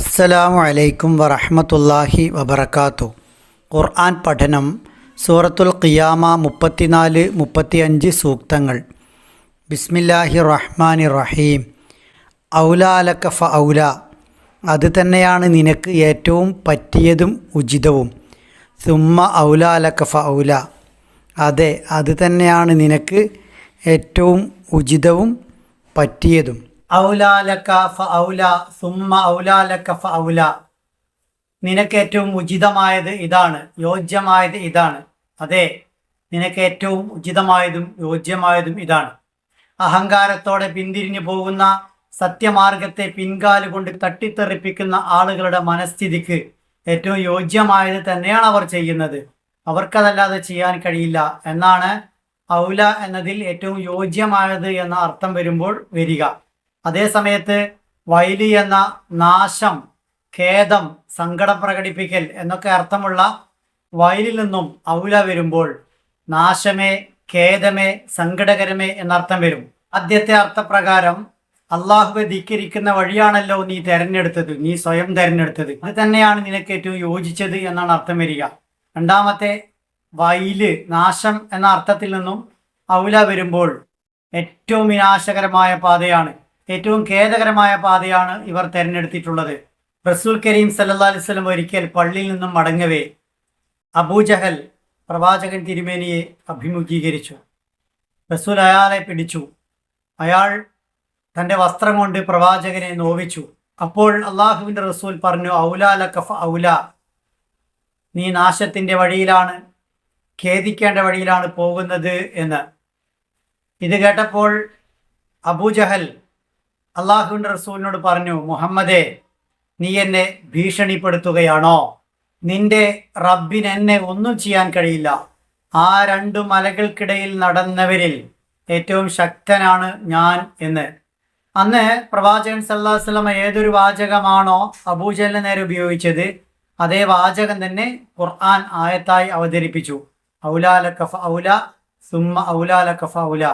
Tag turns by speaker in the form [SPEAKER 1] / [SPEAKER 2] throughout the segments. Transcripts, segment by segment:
[SPEAKER 1] അസ്സലാമു അലൈക്കും വറഹ്മത്തുള്ളാഹി വബറകാതു ഖുർആൻ പഠനം സൂറത്തുൽ ഖിയാമ മുപ്പത്തിനാല് മുപ്പത്തിയഞ്ച് സൂക്തങ്ങൾ. ബിസ്മില്ലാഹി റഹ്മാനി റഹീം ഔലാലക്ക ഫ ഔല. അത് തന്നെയാണ് നിനക്ക് ഏറ്റവും പറ്റിയതും ഉചിതവും. സുമ്മ ഔലാലക്ക ഫ ഔല. അതെ അത് തന്നെയാണ് നിനക്ക് ഏറ്റവും ഉചിതവും പറ്റിയതും. ഫ ഫ നിനക്ക് ഏറ്റവും ഉചിതമായത് ഇതാണ് യോജ്യമായത് ഇതാണ്. അതെ നിനക്ക് ഏറ്റവും ഉചിതമായതും യോജ്യമായതും ഇതാണ്. അഹങ്കാരത്തോടെ പിന്തിരിഞ്ഞു പോകുന്ന സത്യമാർഗത്തെ പിൻകാലുകൊണ്ട് തട്ടിത്തെറിപ്പിക്കുന്ന ആളുകളുടെ മനസ്ഥിതിക്ക് ഏറ്റവും യോജ്യമായത് തന്നെയാണ് അവർ ചെയ്യുന്നത്. അവർക്കതല്ലാതെ ചെയ്യാൻ കഴിയില്ല എന്നാണ് ഔല എന്നതിൽ ഏറ്റവും യോജ്യമായത് എന്ന അർത്ഥം വരുമ്പോൾ വരിക. അതേ സമയത്ത് വൈലി എന്ന നാശം ഖേദം സങ്കടം പ്രകടിപ്പിക്കൽ എന്നൊക്കെ അർത്ഥമുള്ള വയലിൽ നിന്നും ഔല വരുമ്പോൾ നാശമേ ഖേദമേ സങ്കടകരമേ എന്നർത്ഥം വരും. ആദ്യത്തെ അർത്ഥപ്രകാരം അള്ളാഹുവെ ധിക്കരിക്കുന്ന വഴിയാണല്ലോ നീ തെരഞ്ഞെടുത്തത് നീ സ്വയം തെരഞ്ഞെടുത്തത്. അത് തന്നെയാണ് നിനക്ക് ഏറ്റവും യോജിച്ചത് എന്നാണ് അർത്ഥം വരിക. രണ്ടാമത്തെ വയൽ നാശം എന്ന അർത്ഥത്തിൽ നിന്നും ഔല വരുമ്പോൾ ഏറ്റവും വിനാശകരമായ പാതയാണ് ഏറ്റവും ഖേദകരമായ പാതയാണ് ഇവർ തെരഞ്ഞെടുത്തിട്ടുള്ളത്. റസൂൽ കരീം സല്ലാ അലിസ്ലം ഒരിക്കൽ പള്ളിയിൽ നിന്നും മടങ്ങവേ അബൂജഹൽ പ്രവാചകൻ തിരുമേനിയെ അഭിമുഖീകരിച്ചു. റസൂൽ അയാളെ പിടിച്ചു. അയാൾ തന്റെ വസ്ത്രം കൊണ്ട് പ്രവാചകനെ നോവിച്ചു. അപ്പോൾ അള്ളാഹുവിന്റെ റസൂൽ പറഞ്ഞു ഔല ലക്കഫ ഔല. നീ നാശത്തിന്റെ വഴിയിലാണ് ഖേദിക്കേണ്ട വഴിയിലാണ് പോകുന്നത് എന്ന്. ഇത് കേട്ടപ്പോൾ അബൂജഹൽ അള്ളാഹുവിന്റെ റസൂലിനോട് പറഞ്ഞു മുഹമ്മദേ നീ എന്നെ ഭീഷണിപ്പെടുത്തുകയാണോ? നിന്റെ റബ്ബിന് എന്നെ ഒന്നും ചെയ്യാൻ കഴിയില്ല. ആ രണ്ടു മലകൾക്കിടയിൽ നടന്നവരിൽ ഏറ്റവും ശക്തനാണ് ഞാൻ എന്ന്. അന്ന് പ്രവാചകൻ സല്ലാസ്ലമ ഏതൊരു വാചകമാണോ അബൂജലിന് നേരെ ഉപയോഗിച്ചത് അതേ വാചകം തന്നെ ഖുർആൻ ആയത്തായി അവതരിപ്പിച്ചു. ഔലാല കഫ ഔല സുമ്മ ഔലാല കഫ ഔല.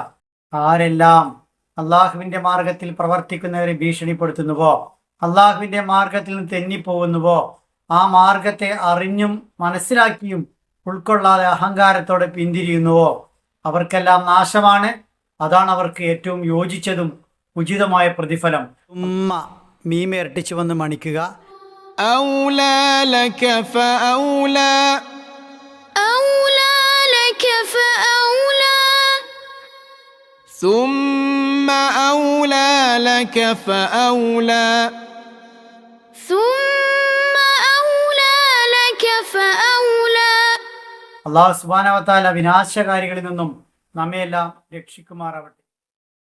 [SPEAKER 1] ആരെല്ലാം അള്ളാഹുവിന്റെ മാർഗത്തിൽ പ്രവർത്തിക്കുന്നവരെ ഭീഷണിപ്പെടുത്തുന്നുവോ? അള്ളാഹുവിന്റെ മാർഗത്തിൽ നിന്ന് തെന്നിപ്പോകുന്നുവോ? ആ മാർഗത്തെ അറിഞ്ഞും മനസ്സിലാക്കിയും ഉൾക്കൊള്ളാതെ അഹങ്കാരത്തോടെ പിന്തിരിയുന്നുവോ? അവർക്കെല്ലാം നാശമാണ്. അതാണ് അവർക്ക് ഏറ്റവും യോജിച്ചതും ഉചിതമായ പ്രതിഫലം. ഉമ്മ മീമ ഇരട്ടിച്ചു വന്ന് മണിക്കുക.
[SPEAKER 2] ثم لك فأولى
[SPEAKER 3] أولى لك فأولى
[SPEAKER 2] ثم أولى لك فأولى
[SPEAKER 3] ثم أولى لك فأولى
[SPEAKER 1] അള്ളാഹു സുബാനവത്താല വിനാശകാരികളിൽ നിന്നും നമ്മയെല്ലാം രക്ഷിക്കുമാറാവട്ടെ